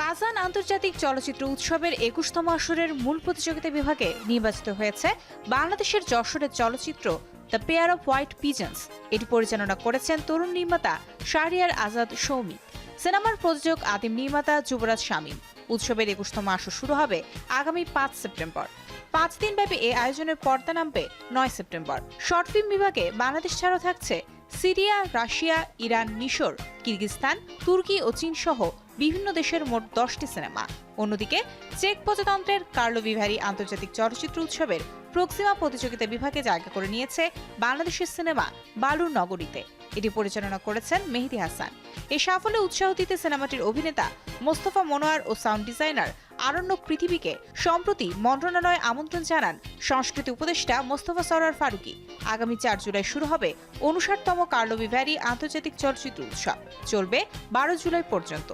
Kazan আন্তর্জাতিক চলচ্চিত্র উৎসবের একুশতম আসরের মূল প্রতিযোগিতা বিভাগে নির্বাচিত হয়েছে বাংলাদেশের যশোরের চলচ্চিত্র the pair of white pigeons. এটি পরিচালনা করেছেন তরুণ নির্মাতা শাহরিয়ার আজাদ সৌমিক সিনেমার প্রযোজক আদিম নির্মাতা যুবরাজ শামীম। উৎসবের একুশতম আসর শুরু হবে আগামী পাঁচ সেপ্টেম্বর। পাঁচ দিন ব্যাপী এই আয়োজনের পর্দা নামবে নয় সেপ্টেম্বর। শর্ট ফিল্ম বিভাগে বাংলাদেশ ছাড়াও থাকছে সিরিয়া, রাশিয়া, ইরান, মিশর কিরগিজস্তান, তুর্কি ও চীন সহ বিভিন্ন দেশের মোট দশটি সিনেমা। অন্যদিকে, চেক প্রজাতন্ত্রের কার্লো বিভারি আন্তর্জাতিক চলচ্চিত্র উৎসবের প্রক্সিমা প্রতিযোগিতা বিভাগে জায়গা করে নিয়েছে বাংলাদেশের সিনেমা বালুর নগরীতে। এটি পরিচালনা করেছেন মেহেদি হাসান। এই সাফল্যে উৎসাহ দিতে সিনেমাটির অভিনেতা মোস্তফা মনোয়ার ও সাউন্ড ডিজাইনার আরণ্যক পৃথিবীকে সম্প্রতি মন্ত্রণালয়ে আমন্ত্রণ জানান সংস্কৃতি উপদেষ্টা মোস্তফা সরার ফারুকি। আগামী চার জুলাই শুরু হবে উনষাটতম কার্লো বিভারি আন্তর্জাতিক চলচ্চিত্র উৎসব। চলবে বারো জুলাই পর্যন্ত।